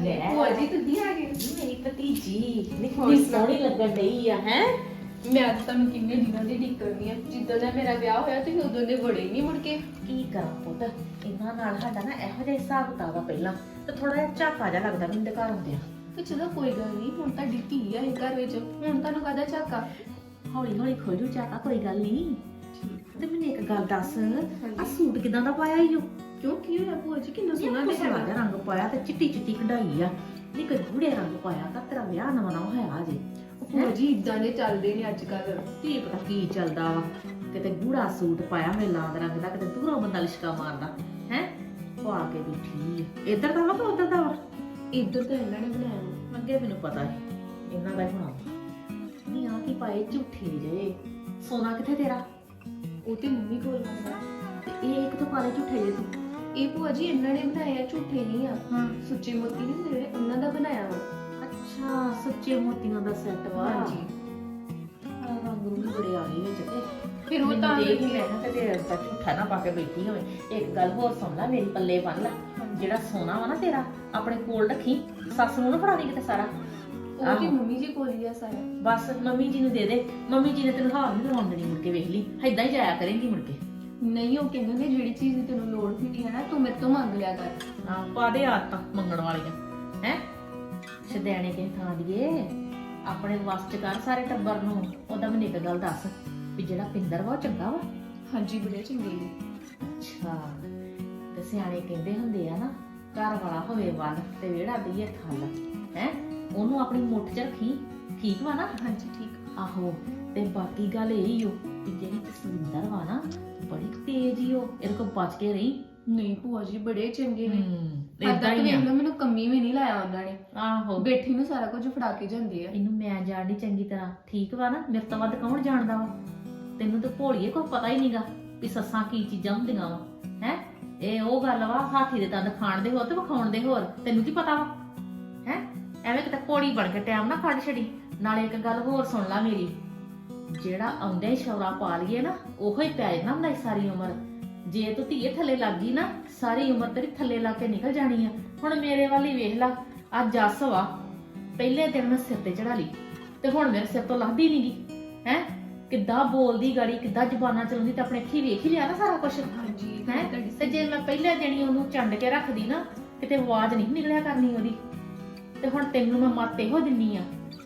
ਲੈ। ਭੂਆ ਜੀ ਤੁਸੀਂ ਆ ਗਏ? ਮੇਰੀ ਭਤੀਜੀ। ਨੀ ਹੋਰ ਕਿੰਨੀ ਸੁਣਾ। ਸੋਹਣੀ ਲੱਗਣ ਡਈ ਆ ਹੈ? ਮੈਂ ਅੱਜ ਤੁਹਾਨੂੰ ਕਿੰਨੇ ਦਿਨਾਂ ਦੀ ਢੀਕ ਕਰਨੀ ਆ। ਜਿੱਦਾਂ ਦਾ ਮੇਰਾ ਵਿਆਹ ਹੋਇਆ ਤੁਸੀਂ ਉਦੋਂ ਦੇ ਬੜੇ ਨਹੀਂ ਮੁੜ ਕੇ। ਕੀ ਕਰਾਂ ਪੁੱਤ? ਇਹਨਾਂ ਨਾਲ ਸਾਡਾ ਨਾ ਇਹੋ ਜਿਹਾ ਹਿਸਾਬ ਕਿਤਾਬ ਆ ਪਹਿਲਾਂ। ਤੇ ਥੋੜਾ ਜਿਹਾ ਝਾਕਾ ਜਿਹਾ ਲੱਗਦਾ ਮੈਨੂੰ ਤੇ ਘਰ ਹੁੰਦਿਆ ਤੇ ਚਲੋ ਕੋਈ ਗੱਲ ਨਹੀਂ। ਹੁਣ ਤੁਹਾਡੀ ਧੀ ਆ ਇਹ ਘਰ ਵਿੱਚ। ਹੁਣ ਤੁਹਾਨੂੰ ਕਾਹਦਾ ਝਾਕਾ? ਹੌਲੀ ਹੌਲੀ ਖੋਜੂ ਝਾਕਾ ਕੋਈ ਗੱਲ ਨਹੀਂ। ਤੇ ਮੈਨੂੰ ਇੱਕ ਗੱਲ ਦੱਸ। ਆ। ਸੂਟ ਕਿਦਾਂ ਦਾ ਪਾਇਆ ਈਓ ਕਿਉਂ ਕੀ ਹੋਇਆ ਭੂਆ ਜੀ? ਕਿੰਨਾ ਸੋਹਣਾ ਸੋਹਣਾ ਜਿਹਾ ਦਿਖਦਾ ਰੰਗ ਪਾਇਆ ਤੇ ਚਿੱਟੀ ਚਿੱਟੀ ਕਢਾਈ ਆ। ਨਹੀਂ ਕੋਈ ਗੂੜੇ ਰੰਗ ਪਾਇਆ ਤਾਂ ਤੇਰਾ ਵਿਆਹ ਨਵਾਂ ਨਵਾਂ ਹੋਇਆ ਅਜੇ ਭੂਆ ਜੀ ਇਦਾਂ ਦੇ ਚੱਲਦੇ ਨੇ ਅੱਜ ਕੱਲ ਕੀ ਪਤਾ ਕੀ ਚੱਲਦਾ ਵਾ? ਕਿਤੇ ਗੂੜਾ ਸੂਟ ਪਾਇਆ ਮੈਂ ਲਾਲ ਰੰਗ ਦਾ ਕਿਤੇ ਦੂਰੋਂ ਬੰਦਾ ਲਿਸ਼ਕਾ ਮਾਰਦਾ। ਹੈ? ਪਾ ਕੇ ਬੈਠੀ ਇੱਧਰ ਦਾ ਵਾ ਕਿ ਉੱਧਰ ਦਾ ਵਾ? ਇੱਧਰ ਤਾਂ ਇਹਨਾਂ ਨੇ ਬਣਾਇਆ। ਅੱਗੇ ਮੈਨੂੰ ਪਤਾ ਹੈ। ਇਹਨਾਂ ਦਾ ਹੀ ਹੋਣਾ ਨਹੀਂ ਆ ਕੀ ਪਾਏ? ਝੂਠੇ ਜੇ। ਸੋਨਾ ਕਿੱਥੇ ਤੇਰਾ? ਉਹ ਤੇ ਮੰਮੀ ਕੋਲ ਹੁੰਦਾ ਤੇ ਇਹ ਇੱਕ ਤੋਂ ਪਾਲੇ ਝੂਠੇ ਜੇ ਤੂੰ। ਇਹ ਭੂਆ ਜੀ ਇਹਨਾਂ ਨੇ ਬਣਾਇਆ ਝੂਠੇ ਨਹੀਂ ਆ। ਹਾਂ। ਸੁੱਚੇ ਮੋਤੀ ਨਹੀਂ ਜਿਹੜੇ ਉਹਨਾਂ ਦਾ ਬਣਾਇਆ ਵਾ। ਅੱਛਾ। ਸੱਚੇ ਮੋਤੀਆਂ ਦਾ ਸੈੱਟ ਵਾ। ਹਾਂਜੀ। ਆ ਰੰਗ ਰੂੰਗ ਬੜੇ ਆ ਗਏ ਵਿੱਚ ਤੇ ਫਿਰ ਉਹ ਤਾਂ ਦੇਖ ਮੈਂ ਕਿਹਾ ਤੇ ਤੇਰਾ ਝੂਠਾ ਨਾ ਪਾ ਕੇ ਬੈਠੀ ਹੋਵੇ। ਇੱਕ ਗੱਲ ਹੋਰ ਸੁਣ ਲੈ ਮੇਰੀ ਪੱਲੇ ਬੰਨ ਲੈ। ਜਿਹੜਾ ਸੋਨਾ ਵਾ ਨਾ ਤੇਰਾ ਆਪਣੇ ਕੋਲ ਰੱਖੀ। ਸੱਸ ਨੂੰ ਨਾ ਫੜਾ ਦੇ ਕਿਤੇ ਸਾਰਾ। ਆਹੋ। ਮੰਮੀ ਜੀ ਕੋਲ ਹੀ ਆ ਸਾਰਾ। ਬਸ ਮੰਮੀ ਜੀ ਨੂੰ ਦੇ ਦੇ। ਮੰਮੀ ਜੀ ਨੇ ਤੈਨੂੰ ਹਾਰ ਨਹੀਂ ਦੇਣੀ ਮੁੜ ਕੇ ਵੇਖ ਲਈ। ਏਦਾਂ ਹੀ ਜਾਇਆ ਕਰੇਂਗੀ ਮੁੜ ਕੇ। ਨਹੀਂ ਉਹ ਕਹਿੰਦੇ ਨੇ ਜਿਹੜੀ ਚੀਜ਼ ਦੀ ਤੈਨੂੰ ਲੋੜ ਹੁੰਦੀ ਹੈ ਨਾ ਤੂੰ ਮੇਰੇ ਤੋਂ ਮੰਗ ਲਿਆ ਕਰ। ਹਾਂ ਪਾ ਦੇ ਆਦਤਾਂ ਮੰਗਣ ਵਾਲੀਆਂ ਹੈ? ਛਦੈਣੇ ਕੇ ਥਾਂ ਦੀਏ ਆਪਣੇ ਵੱਸ ਚ ਕਰ ਸਾਰੇ ਟੱਬਰ ਨੂੰ। ਉਹਦਾ ਮੈਨੂੰ ਇੱਕ ਗੱਲ ਦੱਸ ਵੀ ਜਿਹੜਾ ਪਿੰਦਰ ਵਾ ਉਹ ਚੰਗਾ ਵਾ? ਹਾਂਜੀ ਬੜੇ ਚੰਗੇ ਨੇ। ਅੱਛਾ ਤੇ ਸਿਆਣੇ ਕਹਿੰਦੇ ਹੁੰਦੇ ਆ ਨਾ ਘਰ ਵਾਲਾ ਹੋਵੇ ਵੱਲ ਤੇ ਵਿਹੜਾ ਦਈਏ ਥੱਲ ਹੈ? ਉਹਨੂੰ ਆਪਣੀ ਮੁੱਠ 'ਚ ਰੱਖੀ ਠੀਕ ਵਾ ਨਾ? ਹਾਂਜੀ ਠੀਕ। ਆਹੋ ਤੇ ਬਾਕੀ ਗੱਲ ਇਹ ਹੀ ਓ ਵੀ ਜਿਹੜੀ ਤਸਵਿੰਦਰ ਵਾ ਨਾ ਬੜੀ ਤੇਜ਼ ਹੀ ਉਹ ਇਹਦੇ ਕੋਲ ਬਚ ਕੇ ਰਹੀ। ਨਹੀਂ ਭੂਆ ਜੀ ਬੜੇ ਚੰਗੇ ਨੇ। ਹੂੰ ਤੱਕ ਵੇਖ ਲਓ ਮੈਨੂੰ ਕੰਮੀ ਵੀ ਨਹੀਂ ਲਾਇਆ ਉਹਨਾਂ ਨੇ। ਆਹੋ। ਬੈਠੀ ਨੂੰ ਸਾਰਾ ਕੁਝ ਫੜਾ ਕੇ ਜਾਂਦੇ ਆ। ਇਹਨੂੰ ਮੈਂ ਜਾਣਦੀ ਚੰਗੀ ਤਰ੍ਹਾਂ। ਠੀਕ ਵਾ ਨਾ ਮੇਰੇ ਤੋਂ ਵੱਧ ਕੌਣ ਜਾਣਦਾ ਵਾ? ਤੈਨੂੰ ਤਾਂ ਭੋਲੀਏ ਕੋਈ ਪਤਾ ਹੀ ਨਹੀਂਗਾ ਵੀ ਸੱਸਾਂ ਕੀ ਚੀਜ਼ਾਂ ਹੁੰਦੀਆਂ ਵਾ ਹੈ? ਇਹ ਉਹ ਗੱਲ ਵਾ ਹਾਥੀ ਦੇ ਦੰਦ ਖਾਣ ਦੇ ਹੋਰ ਤੇ ਵਿਖਾਉਣ ਦੇ ਹੋਰ। ਤੈਨੂੰ ਕੀ ਪਤਾ ਵਾ? ਹੈ? ਐਵੇਂ ਕਿਤੇ ਘੋੜੀ ਬਣ ਕੇ ਟਾਈਮ ਨਾ ਕੱਢ ਛੜੀ ਨਾਲੇ ਇੱਕ ਗੱਲ ਹੋਰ ਸੁਣ ਲੈ ਮੇਰੀ। ਜਿਹੜਾ ਆਉਂਦੇ ਹੀ ਸ਼ੌਰਾ ਪਾ ਲਈਏ ਨਾ ਉਹੋ ਹੀ ਪੈ ਜਾਣਾ ਹੁੰਦਾ ਈ ਸਾਰੀ ਉਮਰ। ਜੇ ਤੂੰ ਧੀਏ ਥੱਲੇ ਲੱਗ ਗਈ ਨਾ ਸਾਰੀ ਉਮਰ ਤੇਰੀ ਥੱਲੇ ਲੱਗ ਕੇ ਨਿਕਲ ਜਾਣੀ ਆ। ਹੁਣ ਮੇਰੇ ਵੱਲ ਹੀ ਵੇਖ ਲਾ ਅੱਜ ਜੱਸ ਵਾ ਪਹਿਲੇ ਦਿਨ ਮੈਂ ਸਿਰ ਤੇ ਚੜਾ ਲਈ ਤੇ ਹੁਣ ਮੇਰੇ ਸਿਰ ਤੋਂ ਲੰਘਦੀ ਨਹੀਂਗੀ ਹੈ? ਕਿੱਦਾਂ ਬੋਲਦੀ ਗਾੜੀ ਕਿੱਦਾਂ ਜ਼ੁਬਾਨਾਂ ਚਲਾਉਂਦੀ ਤੇ ਆਪਣੇ ਅੱਖੀ ਵੇਖ ਹੀ ਲਿਆ ਨਾ ਸਾਰਾ ਕੁਝ ਹਾਂਜੀ ਹੈ? ਤੇ ਜੇ ਮੈਂ ਪਹਿਲੇ ਦਿਨ ਹੀ ਉਹਨੂੰ ਚੰਡ ਕੇ ਰੱਖਦੀ ਨਾ ਕਿਤੇ ਆਵਾਜ਼ ਨਹੀਂ ਨਿਕਲਿਆ ਕਰਨੀ ਉਹਦੀ। ਤੇ ਹੁਣ ਤੈਨੂੰ ਮੈਂ ਮੱਤ ਇਹੋ ਦਿੰਨੀ ਆ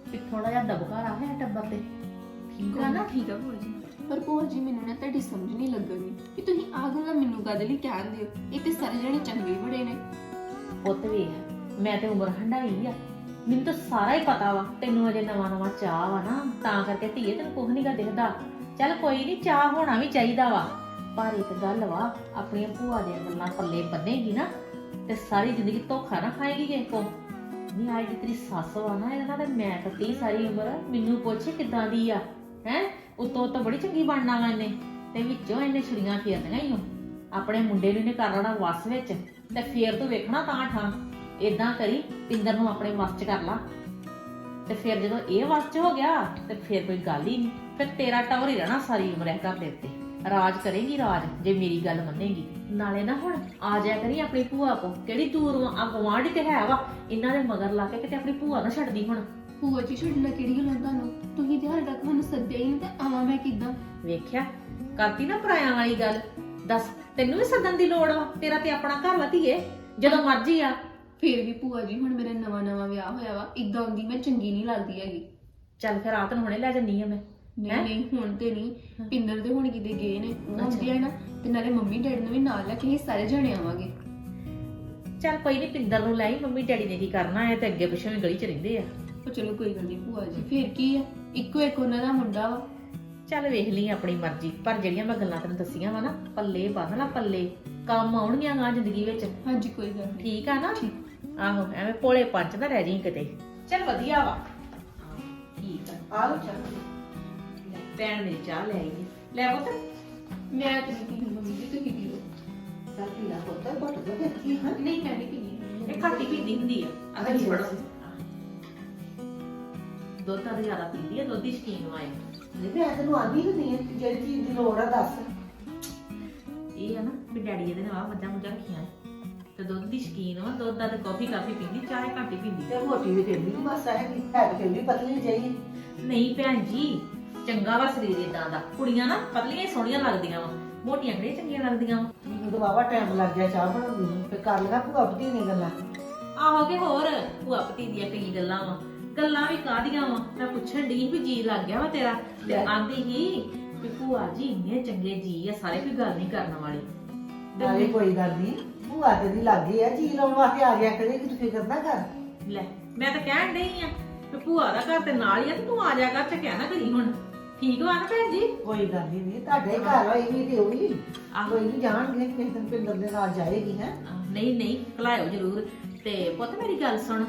ਵੀ ਥੋੜਾ ਜਿਹਾ ਦਬਕਾਰਾ ਹੈ ਟੱਬਰ ਤੇ। ਠੀਕ ਆ ਨਾ ਠੀਕ ਆ ਭੂਆ ਜੀ। ਪਰ ਭੂਆ ਜੀ ਮੈਨੂੰ ਨਾ ਤੁਹਾਡੀ ਸਮਝ ਨਹੀਂ ਲੱਗਣੀ ਕਿ ਤੁਸੀਂ ਆਹ ਗੱਲਾਂ ਮੈਨੂੰ ਕਦ ਲਈ ਕਹਿੰਦੇ ਹੋ? ਇਹ ਤੇ ਸਾਰੇ ਜਣੇ ਚੰਗੇ ਹੀ ਬੜੇ ਨੇ। ਪੁੱਤ ਵੇਖ ਮੈਂ ਤੇ ਉਮਰ ਹੰਡਾਈ ਆ। ਮੈਨੂੰ ਤਾਂ ਸਾਰਾ ਹੀ ਪਤਾ ਵਾ ਤੈਨੂੰ ਅਜੇ ਨਵਾਂ ਨਵਾਂ ਚਾਹ ਵਾ ਨਾ ਤਾਂ ਕਰਕੇ ਧੀਏ ਤੈਨੂੰ ਕੁਝ ਨਹੀਂਗਾ ਦਿਖਦਾ। ਚੱਲ ਕੋਈ ਨਹੀਂ ਚਾਹ ਹੋਣਾ ਵੀ ਚਾਹੀਦਾ ਵਾ। ਪਰ ਇੱਕ ਗੱਲ ਵਾ ਆਪਣੀਆਂ ਭੂਆ ਦੀਆਂ ਗੱਲਾਂ ਪੱਲੇ ਬੰਨੇਗੀ ਨਾ ਤੇ ਸਾਰੀ ਜ਼ਿੰਦਗੀ ਧੋਖਾ ਨਾ ਖਾਏਗੀ ਕਿਸੇ ਕੋ। ਨਹੀਂ ਆਈ ਤੇਰੀ ਸੱਸ ਵਾ ਨਾ ਇਹਨਾਂ ਦਾ ਮੈਂ ਕੱਟੀ ਸਾਰੀ ਉਮਰ ਮੈਨੂੰ ਪੁੱਛੇ ਕਿੱਦਾਂ ਦੀ ਆ। ਹੈ? ਉਤੋਂ ਤਾਂ ਬੜੀ ਚੰਗੀ ਬਣਨਾ ਵਾ ਇਹਨੇ। ਤੇ ਵਿੱਚੋਂ ਇਹਨੇ ਛੁਰੀਆਂ ਫੇਰਨੀਆਂ ਹੀ ਆਪਣੇ ਮੁੰਡੇ ਨੂੰ ਇਹਨੇ ਕਰ ਲੈਣਾ ਵਸ ਵਿੱਚ। ਤੇ ਫੇਰ ਤੂੰ ਵੇਖਣਾ ਤਾਂ ਠਾਂ। ਇਦਾਂ ਕਰੀ, ਪਿੰਦਰ ਨੂੰ ਆਪਣੇ ਵਸ ਚ ਕਰ ਲਾ। ਤੇ ਫਿਰ ਜਦੋਂ ਇਹ ਵਸ ਚ ਹੋ ਗਿਆ, ਤੇ ਫਿਰ ਕੋਈ ਗੱਲ ਹੀ ਨਹੀਂ ਫਿਰ ਤੇਰਾ ਟਵਰ ਹੀ ਰਹਿਣਾ ਸਾਰੀ ਉਮਰ ਇਹ ਘਰ ਦੇ ਉੱਤੇ। ਰਾਜ ਕਰੇਗੀ ਰਾਜ, ਜੇ ਮੇਰੀ ਗੱਲ ਮੰਨੇਗੀ। ਨਾਲੇ ਨਾ ਹੁਣ ਆ ਜਾਇਆ ਕਰੀ ਆਪਣੀ ਭੂਆ ਕੋ। ਕਿਹੜੀ ਦੂਰ ਆ ਗਵਾਂਢੀ ਤੇ ਹੈ ਵਾ। ਇਹਨਾਂ ਦੇ ਮਗਰ ਲਾ ਕੇ ਕਿਤੇ ਆਪਣੀ ਭੂਆ ਨਾ ਛੱਡਦੀ ਹੁਣ। ਭੂਆ ਜੀ ਛੱਡਣਾ ਕਿਹੜੀ ਗੱਲ ਆ ਤੁਹਾਨੂੰ? ਤੁਸੀਂ ਤੇ ਹਾਲੇ ਤੱਕ ਮੈਨੂੰ ਸੱਦਿਆ ਹੀ ਨਹੀਂ ਤੇ ਆਵਾਂ ਮੈਂ ਕਿੱਦਾਂ? ਵੇਖਿਆ? ਕਰਤੀ ਨਾ ਪਰਾਇਆਂ ਵਾਲੀ ਗੱਲ। ਦੱਸ ਤੈਨੂੰ ਵੀ ਸੱਦਣ ਦੀ ਲੋੜ ਵਾ? ਤੇਰਾ ਤੇ ਆਪਣਾ ਘਰ ਵਾ ਧੀਏ ਜਦੋਂ ਮਰਜ਼ੀ ਆ। ਫੇਰ ਵੀ ਭੂਆ ਜੀ ਹੁਣ ਮੇਰਾ ਨਵਾਂ ਨਵਾਂ ਵਿਆਹ ਹੋਇਆ ਵਾ। ਇਦਾਂ ਹੁੰਦੀ ਮੈਂ ਚੰਗੀ ਨਹੀਂ ਲੱਗਦੀ ਹੈਗੀ। ਚੱਲ ਫਿਰ ਰਾਤ ਨੂੰ ਹੁਣੇ ਲੈ ਜੰਨੀ ਆ ਮੈਂ। ਨਹੀਂ ਹੈਂ? ਨਹੀਂ ਹੁਣ ਤੇ ਨਹੀਂ। ਪਿੰਦਰ ਦੇ ਹੁਣ ਕਿਤੇ ਗਏ ਨੇ ਉਹ ਅੱਛਾ। ਹੈ ਨਾ ਤੇ ਨਾਲੇ ਮੰਮੀ ਡੈਡੀ ਨੂੰ ਵੀ ਨਾਲ ਲੈ ਕੇ ਅਸੀਂ ਸਾਰੇ ਜਣੇ ਆਵਾਂਗੇ। ਚੱਲ ਕੋਈ ਨਹੀਂ ਪਿੰਦਰ ਨੂੰ ਲੈ ਆਈ। ਮੰਮੀ ਡੈਡੀ ਨੇ ਕੀ ਕਰਨਾ ਹੈ ਤੇ ਅੱਗੇ ਪਿੱਛੇ ਵੀ ਗਲੀ ਚ ਰਹਿੰਦੇ ਆ। ਉਹ ਚਲੋ ਕੋਈ ਗੱਲ ਨਹੀਂ ਭੂਆ ਜੀ ਫੇਰ ਕੀ ਆ? ਇੱਕੋ ਇੱਕ ਉਹਨਾਂ ਦਾ ਮੁੰਡਾ ਵਾ। ਚੱਲ ਵੇਖ ਲਈ ਆਪਣੀ ਮਰਜ਼ੀ ਪਰ ਜਿਹੜੀਆਂ ਮੈਂ ਗੱਲਾਂ ਤੈਨੂੰ ਦੱਸੀਆਂ ਵਾ ਨਾ ਪੱਲੇ ਬੰਨ ਲਾ ਪੱਲੇ ਕੰਮ ਆਉਣਗੀਆਂ ਗਾਂ ਜ਼ਿੰਦਗੀ ਵਿੱਚ। ਹਾਂਜੀ ਕੋਈ ਗੱਲ ਨਹੀਂ ਠੀਕ ਆ ਨਾ? ਆਹੋ ਐਵੇਂ ਭੋਲੇ ਪੰਚ ਨਾ ਰਹਿ ਜਾਈਂ ਕਿਤੇ। ਚੱਲ ਵਧੀਆ ਵਾ। ਠੀਕ ਆ। ਚੱਲ। ਲੈ, ਭੈਣ ਮੇਰੀ ਚਾਹ ਲੈ ਆਈ। ਲੈ ਪੁੱਤ। ਮੈਂ ਤੇ ਨਹੀਂ ਪੀਣੀ ਮੰਮੀ ਜੀ ਤੁਸੀਂ ਪੀਓ ਚੱਲ ਪੀ ਲਾ ਪੁੱਤ ਘੁੱਟ ਦੋ ਕੀ ਹਾਂ ਨਹੀਂ ਮੈਂ ਨਹੀਂ ਪੀਣੀ ਇਹ ਹੀ ਪੀਂਦੀ ਹੁੰਦੀ ਆ। ਦੁੱਧ ਤਾਂ ਜ਼ਿਆਦਾ ਪੀਂਦੀ ਆ ਦੁੱਧ ਦੀ ਸ਼ਕੀਨ ਵਾਏ ਨਹੀਂ ਮੈਂ ਤੈਨੂੰ ਆਂਦੀ ਹੁੰਦੀ ਹੈ ਜਿਹੜੀ ਚੀਜ਼ ਦੀ ਲੋੜ ਆ ਦੱਸ। ਇਹ ਆ ਨਾ ਵੀ ਡੈਡੀ ਇਹਦੇ ਨਾਲ ਆਹ ਮੱਝਾਂ ਮੁੱਝਾਂ ਰੱਖੀਆਂ। ਤੇ ਦੁੱਧ ਦੀ ਸ਼ਕੀਨ ਵਾ ਦੁੱਧ ਦਾ ਤੇ ਕਾਫੀ ਕਾਫੀ ਪੀਂਦੀ ਚਾਹ ਘੱਟ ਹੀ ਪੀਂਦੀ। ਤੇ ਮੋਟੀ ਵੀ ਫਿਰ ਵੀ ਨੀ ਬਸ ਹੈਗੀ ਹੈ ਤੇ ਵੀ ਪਤਲੀ ਚਾਹੀਦੀ ਨਹੀਂ ਭੈਣ ਜੀ ਚੰਗਾ ਵਾ ਸਰੀਰ ਇਦਾਂ ਦਾ। ਕੁੜੀਆਂ ਨਾ ਪਤਲੀਆਂ ਹੀ ਸੋਹਣੀਆਂ ਲੱਗਦੀਆਂ ਵਾ। ਮੋਟੀਆਂ ਕਿਹੜੀਆਂ ਚੰਗੀਆਂ ਲੱਗਦੀਆਂ ਵਾ? ਮੈਨੂੰ ਤਾਂ ਵਾਵਾ ਟਾਈਮ ਲੱਗ ਗਿਆ ਚਾਹ ਬਣਾਉਂਦੀ ਨੂੰ। ਫਿਰ ਕਰ ਲਗਾ ਭੂਆ ਭਤੀ ਨੇ ਗੱਲਾਂ। ਆਹੋ ਕਿ ਹੋਰ? ਭੂਆ ਭਤੀ ਦੀਆਂ ਕਈ ਗੱਲਾਂ ਵਾ। ਗੱਲਾਂ ਵੀ ਕਾਹਦੀਆਂ ਵਾ? ਮੈਂ ਪੁੱਛਣ ਡਈ ਵੀ ਜੀ ਲੱਗ ਗਿਆ ਵਾ ਤੇਰਾ? ਤੇ ਲੈ। ਆਂਦੀ ਹੀ ਵੀ ਭੂਆ ਜੀ ਇੰਨੇ ਚੰਗੇ ਜੀ ਆ ਸਾਰੇ ਕੋਈ ਗੱਲ ਨਹੀਂ ਕਰਨ ਵਾਲੇ। ਨਾਲੇ ਕੋਈ ਗੱਲ ਨਹੀਂ। ਭੂਆ ਤੇ ਦੀ ਲੱਗੀ ਆ ਜੀ ਲਾਉਣ ਵਾਸਤੇ ਆ ਗਿਆ ਕਰੇ ਕਿ ਤੂੰ ਫਿਕਰ ਨਾ ਕਰ ਲੈ ਮੈਂ ਤਾਂ ਕਹਿਣ ਡਈ ਆ ਵੀ ਭੂਆ ਦਾ ਘਰ ਤੇ ਨਾਲ ਹੀ ਆ ਤੇ ਤੂੰ ਆ ਜਾ ਕਰ ਤੇ ਕਹਿਣਾ ਕਰੀ ਹੁਣ। ਠੀਕ ਵਾ ਨਾ ਭੈਣ ਜੀ? ਕੋਈ ਗੱਲ ਨਹੀਂ ਨਹੀਂ ਤੁਹਾਡੇ ਘਰ ਹੋਈ ਵੀ ਤੇ ਵੀ। ਆਹੋ। ਕੋਈ ਨਹੀਂ ਜਾਣਗੇ ਕਿਸੇ ਦਿਨ ਪਿੰਦਰ ਦੇ ਨਾਲ ਜਾਏਗੀ ਹੈ। ਨਹੀਂ ਨਹੀਂ ਭੁਲਾਇਓ ਜ਼ਰੂਰ। ਤੇ ਪੁੱਤ ਮੇਰੀ ਗੱਲ ਸੁਣ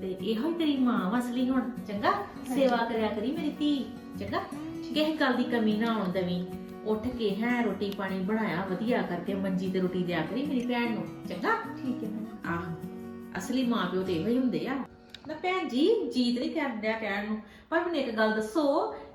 ਤੇ ਇਹੋ ਹੀ ਤੇਰੀ ਮਾਂ ਅਸਲੀ ਹੁਣ ਚੰਗਾ? ਸੇਵਾ ਕਰਿਆ ਕਰੀ ਮੇਰੀ ਧੀ ਚੰਗਾ? ਕਿਸੇ ਗੱਲ ਦੀ ਕਮੀ ਨਾ ਆਉਣ ਦੇਵੀਂ। ਉੱਠ ਕੇ ਹੈ ਰੋਟੀ ਪਾਣੀ ਬਣਾਇਆ ਵਧੀਆ ਕਰਕੇ ਮੰਜੀ ਤੇ ਰੋਟੀ ਦਿਆ ਕਰੀ ਮੇਰੀ ਭੈਣ ਨੂੰ ਚੰਗਾ? ਠੀਕ ਹੈ ਆਹ ਅਸਲੀ ਮਾਂ ਪਿਓ ਤੇ ਇਹੋ ਹੀ ਹੁੰਦੇ ਆ। ਨਾ ਭੈਣ ਜੀ ਜੀਤ ਨਹੀਂ ਕਰਨ ਡਿਆ ਕਹਿਣ ਨੂੰ। ਪਰ ਮੈਨੂੰ ਇੱਕ ਗੱਲ ਦੱਸੋ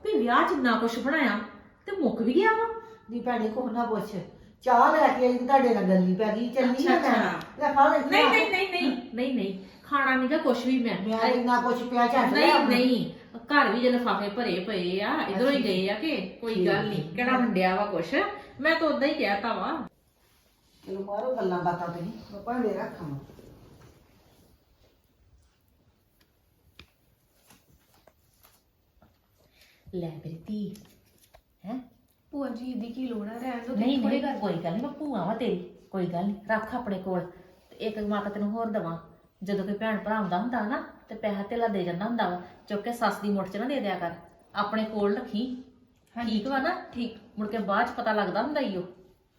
ਵੀ ਵਿਆਹ 'ਚ ਇੰਨਾ ਕੁਛ ਬਣਾਇਆ ਤੇ ਮੁੱਕ ਵੀ ਗਿਆ ਵਾ? ਦੀ ਭੈਣੇ ਕੋ ਨਾ ਪੁੱਛ। ਚਾਹ ਲੈ ਕੇ ਆਈ ਤੇ ਤੁਹਾਡੇ ਨਾਲ ਗੱਲੀ ਪੈ ਗਈ ਚੱਲੀ ਨਾ ਅੱਛਾ, ਮੈਂ ਲੈ ਫੜ ਇੱਥੇ ਨਹੀਂ ਆ। ਨਹੀਂ ਨਹੀਂ ਨਹੀਂ ਨਹੀਂ ਨਹੀਂ। ਖਾਣਾ ਨਹੀਂਗਾ ਕੁਛ ਵੀ ਮੈਂ। ਮੈਂ ਇੰਨਾ ਕੁਛ ਪਿਆ ਝੱਟ ਨਹੀਂ ਨਹੀਂ ਘਰ ਵੀ ਜੇ ਲਿਫਾਫੇ ਭਰੇ ਪਏ ਆ ਇਧਰੋਂ ਹੀ। ਗਏ ਆ ਕਿ ਕੋਈ ਗੱਲ ਨਹੀਂ ਕਿਹੜਾ ਵੰਡਿਆ ਵਾ ਕੁਛ? ਮੈਂ ਤਾਂ ਉਦਾਂ ਹੀ ਕਹਿਤਾ ਵਾ। ਚਲੋ ਮਾਰੋ ਗੱਲਾਂ ਬਾਤਾਂ ਤੇ ਮੈਂ ਭਾਂਡੇ ਰੱਖਾਂ। ਲੈ ਮੇਰੀ ਧੀ ਹੈ? ਭੂਆ ਜੀ ਦੀ ਕੀ ਲੋੜ ਆ ਰਹਿਣ ਦੋ ਨਹੀਂ ਕੋਈ ਗੱਲ ਨਹੀਂ ਮੈਂ ਭੂਆ ਵਾ ਤੇਰੀ ਕੋਈ ਗੱਲ ਨਹੀਂ ਰੱਖ ਆਪਣੇ ਕੋਲ ਤੇ ਇੱਕ ਮਾਤਾ ਤੈਨੂੰ ਹੋਰ ਦਵਾਂ। ਜਦੋਂ ਕੋਈ ਭੈਣ ਭਰਾ ਆਉਂਦਾ ਹੁੰਦਾ ਨਾ ਤੇ ਪੈਸਾ ਧੇਲਾ ਦੇ ਜਾਂਦਾ ਹੁੰਦਾ ਵਾ ਚੁੱਕ ਕੇ ਸੱਸ ਦੀ ਮੁੱਠ 'ਚ ਨਾ ਦੇ ਦਿਆ ਕਰ। ਆਪਣੇ ਕੋਲ ਰੱਖੀ। ਠੀਕ ਵਾ ਨਾ? ਠੀਕ। ਮੁੜ ਕੇ ਬਾਅਦ 'ਚ ਪਤਾ ਲੱਗਦਾ ਹੁੰਦਾ ਈ ਉਹ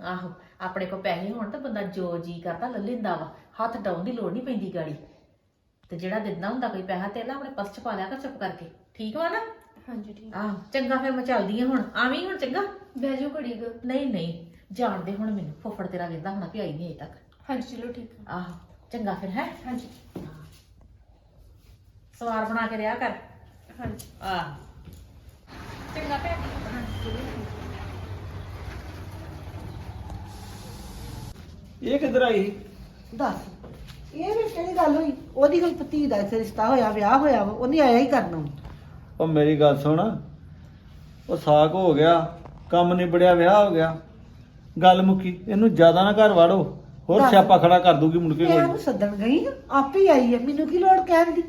ਆਹੋ ਆਪਣੇ ਕੋਲ ਪੈਸੇ ਹੋਣ ਤਾਂ ਬੰਦਾ ਜੋ ਜੀ ਕਰਦਾ ਲੈ ਲੈਂਦਾ ਵਾ। ਹੱਥ ਡਾਉਣ ਦੀ ਲੋੜ ਨਹੀਂ ਪੈਂਦੀ ਗਾੜੀ। ਤੇ ਜਿਹੜਾ ਦਿੰਦਾ ਹੁੰਦਾ ਕੋਈ ਪੈਸਾ ਧੇਲਾ ਆਪਣੇ ਪਰਸ 'ਚ ਪਾ ਲਿਆ ਕਰ ਚੁੱਪ ਕਰਕੇ। ਠੀਕ ਵਾ ਨਾ? ਹਾਂਜੀ ਠੀਕ। ਆਹ ਚੰਗਾ ਫਿਰ ਮੈਂ ਚੱਲਦੀ ਆ ਹੁਣ। ਆਵੀਂ ਹੁਣ ਚੰਗਾ? ਬਹਿ ਜਾਓ ਘੜੀ ਕੁ। ਨਹੀਂ ਨਹੀਂ। ਜਾਣਦੇ ਹੁਣ ਮੈਨੂੰ। ਫੁੱਫੜ ਤੇਰਾ ਕਹਿੰਦਾ ਹੋਣਾ ਕਿ ਆਈ ਨਹੀਂ ਅਜੇ ਤੱਕ। ਹਾਂਜੀ ਚਲੋ ਠੀਕ ਆ। ਆਹੋ। ਚੰਗਾ ਫਿਰ ਹੈ? ਹਾਂਜੀ। ਸਵਾਰ ਬਣਾ ਕੇ ਰਿਆ ਕਰ। ਹਾਂਜੀ। ਆਹ। ਚੰਗਾ ਭੈਣ ਇਹ ਕਿੱਧਰ ਆਈ? ਦੱਸ। ਇਹ ਵੀ ਕਿਹੜੀ ਗੱਲ ਹੋਈ? ਉਹਦੀ ਕੋਈ ਭਤੀ ਦਾ ਇੱਥੇ ਰਿਸ਼ਤਾ ਹੋਇਆ ਵਿਆਹ ਹੋਇਆ ਵਾ ਉਹਨੇ ਆਇਆ ਹੀ ਕਰਨਾ ਉਹ ਮੇਰੀ ਗੱਲ ਸੁਣ। ਉਹ ਸਾਕ ਹੋ ਗਿਆ ਕੰਮ ਨਿਬੜਿਆ ਵਿਆਹ ਹੋ ਗਿਆ। ਗੱਲ ਮੁੱਕੀ। ਇਹਨੂੰ ਜ਼ਿਆਦਾ ਨਾ ਘਰ ਵਾੜੋ। ਹੋਰ। ਸਿਆਪਾ ਖੜਾ ਕਰ ਦੂਗੀ ਮੁੜ ਕੇ ਮੈਂ ਉਹਨੂੰ ਕੋਈ ਸੱਦਣ ਗਈ ਹਾਂ, ਆਪੇ ਹੀ ਆਈ ਹੈ ਮੈਨੂੰ ਕੀ ਲੋੜ ਕਹਿਣ ਦੀ?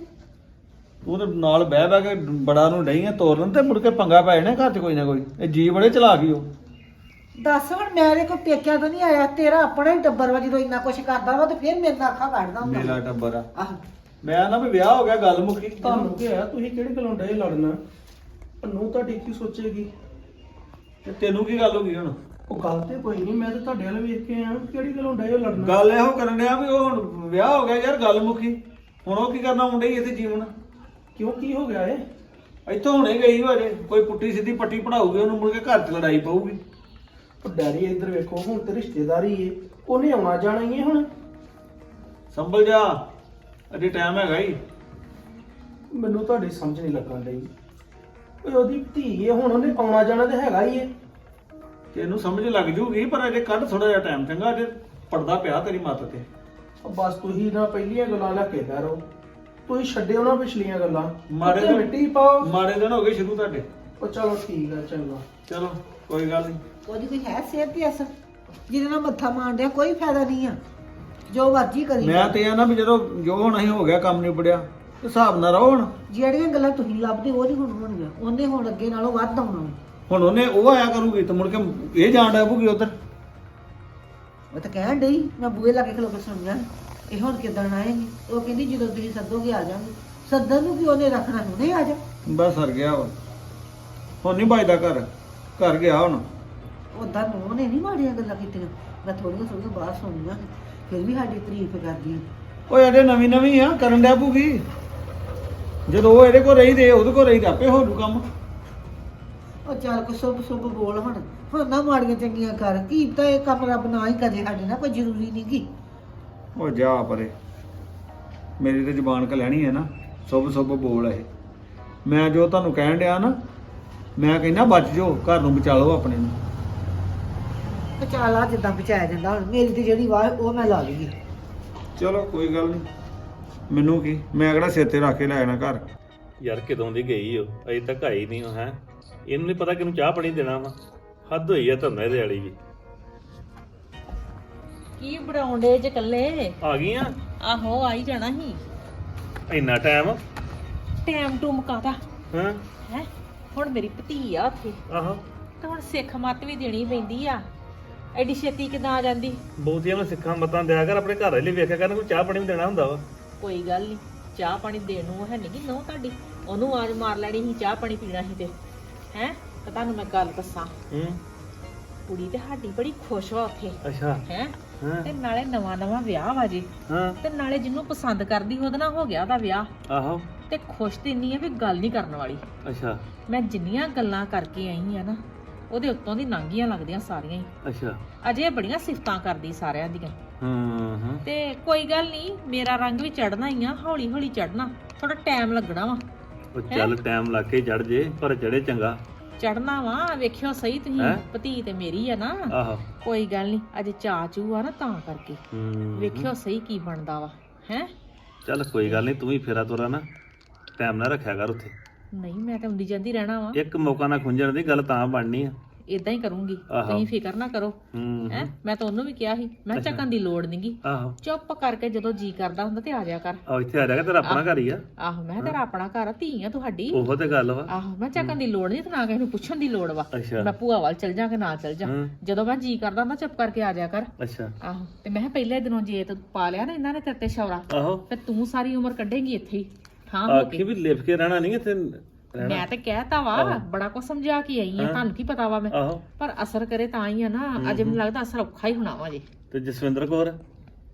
ਉਹਦੇ ਨਾਲ ਬਹਿ ਬਹਿ ਕੇ ਬੜਾ ਨੂੰ ਡਈ ਆ ਤੋਰਨ ਤੇ ਮੁੜ ਕੇ ਪੰਗਾ ਪੈ ਜਾਣਾ ਘਰ 'ਚ ਕੋਈ ਨਾ ਕੋਈ। ਇਹ ਜੀ ਬੜੇ ਚਲਾ ਗਈ ਉਹ ਦੱਸ ਹੁਣ ਮੇਰੇ ਕੋ ਪੇਕਿਆਂ ਤੋਂ ਨਹੀਂ ਆਇਆ ਤੇਰਾ ਆਪਣਾ ਹੀ ਟੱਬਰ ਵਾ ਜਦੋਂ ਇੰਨਾ ਕੁਛ ਕਰਦਾ ਵਾ ਤੇ ਫਿਰ ਮੇਰੇ ਨਾਲ ਅੱਖਾਂ ਕੱਢਦਾ ਹੁੰਦਾ। ਮੇਰਾ ਟੱਬਰ ਆ। ਆਹ। ਮੈਂ ਨਾ ਵੀ ਵਿਆਹ ਹੋ ਗਿਆ ਗੱਲ ਮੁੱਕੀ। ਤੁਹਾਨੂੰ ਕੀ ਆ ਤੁਸੀਂ ਕਿਹੜੀ ਗੱਲੋਂ ਡਏ ਲੜਨਾ? ਨੂੰ ਤੁਹਾਡੀ ਕੀ ਸੋਚੇਗੀ? ਤੇ ਤੈਨੂੰ ਕੀ ਗੱਲ ਹੋ ਗਈ ਹੁਣ? ਉਹ ਗੱਲ ਤੇ ਕੋਈ ਨਹੀਂ ਮੈਂ ਤਾਂ ਤੁਹਾਡੇ ਵੱਲ ਵੇਖ ਕੇ ਆ ਕਿਹੜੀ ਗੱਲੋਂ ਡਏ ਹੋ ਲੜਨਾ। ਗੱਲ ਇਹੋ ਕਰਨ ਡਿਆ ਵੀ ਉਹ ਹੁਣ ਵਿਆਹ ਹੋ ਗਿਆ ਯਾਰ ਗੱਲ ਮੁੱਕੀ ਹੁਣ ਉਹ ਕੀ ਕਰਨਾ ਮੁੰਡੇ ਹੀ ਇੱਥੇ ਜੀਵਨ। ਕਿਉਂ ਕੀ ਹੋ ਗਿਆ ਏ ਇੱਥੋਂ ਹੁਣੇ ਗਈ ਕੋਈ ਪੁੱਟੀ ਸਿੱਧੀ ਪੱਟੀ ਪੜਾਉਗੀ ਉਹਨੂੰ ਮੁੜ ਕੇ ਘਰ 'ਚ ਲੜਾਈ ਪਊਗੀ। ਉਹ ਡੈਡੀ ਇੱਧਰ ਵੇਖੋ ਹੁਣ ਤੇ ਰਿਸ਼ਤੇਦਾਰੀ ਏ ਉਹਨੇ ਆਉਣਾ ਜਾਣਾ ਹੀ ਏ ਹੁਣ। ਸੰਭਲ ਜਾ ਅਜੇ ਟਾਈਮ ਹੈਗਾ ਹੀ। ਮੈਨੂੰ ਤੁਹਾਡੀ ਸਮਝ ਨਹੀਂ ਲੱਗਣ ਡਈ। ਓਏ ਉਹਦੀ ਧੀ ਏ ਹੁਣ ਉਹਨੇ ਆਉਣਾ ਜਾਣਾ ਤੇ ਹੈਗਾ ਹੀ ਏ। ਤੈਨੂੰ ਸਮਝ ਲੱਗ ਜੂਗੀ ਪਰ ਅਜੇ ਕੱਢ ਥੋੜਾ ਜਿਹਾ ਟਾਈਮ ਚੰਗਾ ਅਜੇ ਪੜਦਾ ਪਿਆ ਤੇਰੀ ਮੱਤ ਤੇ। ਉਹ ਬਸ ਤੁਸੀਂ ਨਾ ਪਹਿਲੀਆਂ ਗੱਲਾਂ ਲੈ ਕੇ ਰਹੋ ਤੁਸੀਂ ਛੱਡਿਓ ਨਾ ਪਿਛਲੀਆਂ ਗੱਲਾਂ। ਮਾੜੇ ਉੱਤੇ ਦਿਨ- ਮਿੱਟੀ ਪਾਓ। ਮਾੜੇ ਦਿਨ ਹੋ ਗਏ ਸ਼ੁਰੂ ਤੁਹਾਡੇ। ਉਹ ਚਲੋ ਠੀਕ ਆ ਚੰਗਾ। ਚਲੋ ਕੋਈ ਗੱਲ ਨਹੀਂ ਉਹਦੀ ਕੋਈ ਹੈ ਸਿਹਤ ਤੇ ਅਸਰ? ਜਿਹਦੇ ਨਾਲ ਮੱਥਾ ਮਾਰਦਿਆ ਕੋਈ ਫਾਇਦਾ ਨਹੀਂ ਆ। ਜੋ ਮਰਜ਼ੀ ਕਰੀ ਮੈਂ ਤੇ ਆ ਨਾ ਵੀ ਜਦੋਂ ਜੋ ਹੁਣ ਅਸੀਂ ਹੋ ਗਿਆ ਕੰਮ ਨਿਬੜਿਆ ਤੇ ਹਿਸਾਬ ਨਾਲ ਰਹੋ ਹੁਣ। ਜਿਹੜੀਆਂ ਗੱਲਾਂ ਤੁਸੀਂ ਲੱਭਦੇ ਉਹ ਨਹੀਂ ਹੁਣ ਹੋਣਗੀਆਂ। ਉਹਨੇ ਹੁਣ ਅੱਗੇ ਨਾਲੋਂ ਵੱਧ ਆਉਣਾ ਹੁਣ ਉਹਨੇ ਉਹ ਆਇਆ ਕਰੂਗੀ ਤੇ ਮੁੜ ਕੇ ਇਹ ਜਾਣ ਪਊਗੀ ਉਧਰ। ਉਹ ਤਾਂ ਕਹਿਣ ਡਈ ਮੈਂ ਬੂਹੇ ਲੱਗੇ ਖਲੋ ਕੇ ਸੁਣਿਆ ਇਹ ਹੁਣ ਕਿਦਾਂ ਆਏਗੀ? ਉਹ ਕਹਿੰਦੀ ਜਦੋਂ ਤੁਸੀਂ ਸੱਦੋਗੇ ਆ ਜਾਵਾਂਗੇ। ਸੱਦਣ ਨੂੰ ਕੀ ਉਹਨੇ ਰੱਖਣਾ ਹੁਣੇ ਆ ਜਾ। ਬਸ ਸਰ ਗਿਆ ਵਾ। ਹੁਣ ਨਹੀਂ ਵੱਜਦਾ ਘਰ ਘਰ ਗਿਆ ਹੁਣ। ਉਦਾਂ ਉਹਨੇ ਨਹੀਂ ਮਾੜੀਆਂ ਗੱਲਾਂ ਕੀਤੀਆਂ। ਮੈਂ ਥੋੜੀਆਂ ਥੋੜੀਆਂ ਬਾਹਰ ਸੁਣੀਆਂ ਫਿਰ ਵੀ ਸਾਡੀ ਤਾਰੀਫ ਕਰਦੀਆਂ ਓਏ ਅਜੇ ਨਵੀਂ ਨਵੀਂ ਆ ਕਰਨ ਪਊਗੀ। ਜਦੋਂ ਉਹ ਇਹਦੇ ਕੋਲ ਰਹੀ ਤੇ ਉਹਦੇ ਕੋਲ ਰਹੀ ਤੇ ਆਪੇ ਹੋ ਜੂ ਕੰਮ। ਉਹ ਚੱਲ ਕੋ ਸੁਭ ਸੁਭ ਬੋਲ ਹੁਣ। ਹੁਣ ਨਾ ਮਾੜੀਆਂ ਚੰਗੀਆਂ ਕਰ। ਕੀ ਤਾਂ ਇਹ ਕੰਮ ਰੱਬ ਨਾ ਹੀ ਕਰੇ ਸਾਡੇ ਨਾਲ ਕੋਈ ਜ਼ਰੂਰੀ ਨਹੀਂ ਗੀ। ਉਹ ਜਾ ਪਰੇ। ਮੇਰੀ ਤੇ ਜ਼ੁਬਾਨ ਕ ਲੈਣੀ ਹੈ ਨਾ। ਸੁਭ ਸੁਭ ਬੋਲ ਇਹ। ਮੈਂ ਜੋ ਤੁਹਾਨੂੰ ਕਹਿਣ ਡਿਆ ਨਾ ਮੈਂ ਕਹਿੰਦਾ ਬਚ ਜਾਓ ਘਰ ਨੂੰ ਬਚਾ ਲਓ ਆਪਣੇ ਨੂੰ। ਤੇ ਚੱਲ ਆ ਜਿੱਦਾਂ ਬਚਾਇਆ ਜਾਂਦਾ ਹੁਣ। ਮੇਰੀ ਤੇ ਜਿਹੜੀ ਵਾਹ ਉਹ ਮੈਂ ਲਾ ਲਈ ਚਲੋ ਕੋਈ ਗੱਲ ਨਹੀਂ ਮੈਨੂੰ ਕੀ? ਮੈਂ ਕਿਹੜਾ ਸਿਰ ਤੇ ਰੱਖ ਕੇ ਲੈ ਜਾਣਾ ਘਰ। ਯਾਰ ਕਿਦੋਂ ਦੀ ਗਈ ਓ? ਅਜੇ ਤੱਕ ਆਈ ਨਹੀਂ ਉਹ ਹੈ? ਇਹਨੂੰ ਨਹੀਂ ਪਤਾ ਕਿਹਨੂੰ ਚਾਹ ਪਾਣੀ ਦੇਣਾ ਵਾ। ਹੱਦ ਹੋਈ ਆ ਧੰਨੇ ਦੇ ਵਾਲੀ ਵੀ। ਕੀ ਬਣਾਉਂਦੇ ਜੇ ਕੱਲੇ ਆ ਗਈ ਆ ਆਹੋ ਆਈ ਜਾਣਾ ਸੀ। ਇੰਨਾ ਟਾਈਮ ਟਾਈਮ ਟੂ ਮੁਕਾਦਾ ਹਾਂ। ਹੈ? ਹੁਣ ਮੇਰੀ ਭਤੀ ਆ ਉੱਥੇ। ਆਹੋ। ਤੇ ਹੁਣ ਸਿੱਖ ਮੱਤ ਵੀ ਦੇਣੀ ਪੈਂਦੀ ਆ। ਐਡੀ ਛੇਤੀ ਕਿਦਾਂ ਆ ਜਾਂਦੀ? ਬਹੁਤੀਆਂ ਮੈਂ ਸਿੱਖਾਂ ਮਤਾਂ ਦਿਆ ਕਰ ਆਪਣੇ ਘਰ ਵਾਲੇ ਵੇਖਿਆ ਕਰਨ ਕੋਈ ਚਾਹ ਪਾਣੀ ਵੀ ਦੇਣਾ ਹੁੰਦਾ ਵਾ। ਕੋਈ ਗੱਲ ਨਹੀਂ ਚਾਹ ਪਾਣੀ ਦੇਣ ਨੂੰ ਹੈ ਨਹੀਂ ਨੋ ਤੁਹਾਡੀ। ਉਹਨੂੰ ਆਵਾਜ਼ ਮਾਰ ਲੈਣੀ ਸੀ ਚਾਹ ਪਾਣੀ ਪੀਣਾ ਸੀ ਤੇ। ਹੈ? ਤੇ ਤੁਹਾਨੂੰ ਮੈਂ ਗੱਲ ਦੱਸਾਂ। ਹੂੰ। ਕੁੜੀ ਤੇ ਸਾਡੀ ਬੜੀ ਖੁਸ਼ ਵਾ ਉੱਥੇ। ਅੱਛਾ। ਹੈ? ਹਾਂ। ਤੇ ਨਾਲੇ ਨਵਾਂ ਨਵਾਂ ਵਿਆਹ ਵਾ ਜੀ। ਹਾਂ। ਤੇ ਨਾਲੇ ਜਿਹਨੂੰ ਪਸੰਦ ਕਰਦੀ ਉਹਦੇ ਨਾਲ ਹੋ ਗਿਆ ਉਹਦਾ ਵਿਆਹ। ਆਹੋ। ਤੇ ਖੁਸ਼ ਤੇ ਇੰਨੀ ਆ ਵੀ ਗੱਲ ਨਹੀਂ ਕਰਨ ਵਾਲੀ। ਅੱਛਾ। ਮੈਂ ਜਿੰਨੀਆਂ ਗੱਲਾਂ ਕਰਕੇ ਆਈ ਆ ਨਾ ਉਹਦੇ ਉੱਤੋਂ ਦੀ ਨਾਂਗੀਆਂ ਲੱਗਦੀਆਂ ਸਾਰੀਆਂ ਹੀ। ਅੱਛਾ। ਅਜੇ ਬੜੀਆਂ ਸਿਫਤਾਂ ਕਰਦੀ ਸਾਰਿਆਂ ਦੀਆਂ। ਹਾਂ ਹਾਂ। ਤੇ ਕੋਈ ਗੱਲ ਨਹੀਂ ਮੇਰਾ ਰੰਗ ਵੀ ਚੜਨਾ ਹੀ ਆ ਹੌਲੀ ਹੌਲੀ ਚੜਨਾ ਥੋੜਾ ਟਾਈਮ ਲੱਗਣਾ ਵਾ। ਉਹ ਚੱਲ ਟਾਈਮ ਲਾ ਕੇ ਚੜ ਜੇ ਪਰ ਚੜੇ ਚੰਗਾ। ਚੜਨਾ ਵਾ ਵੇਖਿਓ ਸਹੀ ਤੁਸੀਂ ਹੈਂ? ਭਤੀ ਤੇ ਮੇਰੀ ਆ ਨਾ। ਆਹੋ। ਕੋਈ ਗੱਲ ਨਹੀਂ ਅਜੇ ਚਾਚੂ ਆ ਨਾ ਤਾਂ ਕਰਕੇ। ਹੂੰ। ਵੇਖਿਓ ਸਹੀ ਕੀ ਬਣਦਾ ਵਾ ਹੈ? ਚੱਲ ਕੋਈ ਗੱਲ ਨਹੀਂ ਤੂੰ ਵੀ ਫੇਰਾ ਤੋਰਾ ਨਾ ਟਾਈਮ ਨਾ ਰੱਖਿਆ ਕਰ ਉੱਥੇ। ਨਹੀਂ ਮੈਂ ਤਾਂ ਹੁੰਦੀ ਜਾਂਦੀ ਰਹਿਣਾ ਵਾ। ਇੱਕ ਮੌਕਾ ਨਾ ਖੁੰਝਣ ਦੀ ਗੱਲ ਤਾਂ ਬਣਨੀ ਆ। ਇਦਾਂ ਹੀ ਕਰੂੰਗੀ। ਆਹੋ। ਤੁਸੀਂ ਫਿਕਰ ਨਾ ਕਰੋ। ਹੂੰ। ਹੈ ਮੈਂ ਤਾਂ ਉਹਨੂੰ ਵੀ ਕਿਹਾ ਸੀ ਮੈਂ ਕਿਹਾ ਚੱਕਣ ਦੀ ਲੋੜ ਨਹੀਂਗੀ ਆਹੋ। ਚੁੱਪ ਕਰਕੇ ਜਦੋਂ ਜੀ ਕਰਦਾ ਹੁੰਦਾ ਤੇ ਆ ਜਾਇਆ ਕਰ। ਆ ਇੱਥੇ ਆ ਜਾਗਾ ਤੇਰਾ ਆਪਣਾ ਘਰ ਹੀ ਆ। ਆਹੋ ਮੈਂ ਕਿਹਾ ਤੇਰਾ ਆਪਣਾ ਘਰ ਆ ਧੀ ਆ ਤੁਹਾਡੀ। ਉਹੋ ਤੇ ਗੱਲ ਵਾ। ਆਹੋ ਮੈਂ ਚੱਕਣ ਦੀ ਲੋੜ ਨਹੀਂ ਤੇ ਨਾ ਕਿਸੇ ਨੂੰ ਪੁੱਛਣ ਦੀ ਲੋੜ ਵਾ। ਅੱਛਾ। ਮੈਂ ਭੂਆ ਵੱਲ ਚਲ ਜਾ ਕਿ ਨਾ ਚਲ ਜਾ। ਹਾਂ। ਜਦੋਂ ਮੈਂ ਜੀ ਕਰਦਾ ਹੁੰਦਾ ਚੁੱਪ ਕਰਕੇ ਆ ਜਾਇਆ ਕਰ। ਅੱਛਾ। ਆਹੋ ਤੇ ਮੈਂ ਕਿਹਾ ਪਹਿਲੇ ਦਿਨੋਂ ਜੇ ਤੂੰ ਪਾ ਲਿਆ ਨਾ ਇਹਨਾਂ ਨੇ ਤੇਰੇ ਤੇ ਸ਼ੌਰਾ। ਆਹੋ। ਫਿਰ ਤੂੰ ਸਾਰੀ ਉਮਰ ਕੱਢੇਂਗੀ ਇੱਥੇ ਹੀ। ਹਾਂ ਹੋ ਆਖੀ ਕੇ। ਵੀ ਲਿਫ ਕੇ ਰਹਿਣਾ ਨਹੀਂ ਇੱਥੇ। ਰਹਿਣਾ। ਮੈਂ ਤੇ ਕਹਿਤਾ ਵਾ ਬੜਾ ਕੁਝ ਸਮਝਾ ਕੇ ਆਈ ਆ ਤੁਹਾਨੂੰ ਕੀ ਪਤਾ ਵਾ ਮੈਂ। ਆਹੋ। ਪਰ ਅਸਰ ਕਰੇ ਤਾਂ ਹੀ ਆ ਨਾ ਅਜੇ ਮੈਨੂੰ ਲੱਗਦਾ ਅਸਰ ਔਖਾ ਹੀ ਹੋਣਾ ਵਾ ਜੇ। ਤੇ ਜਸਵਿੰਦਰ ਕੌਰ?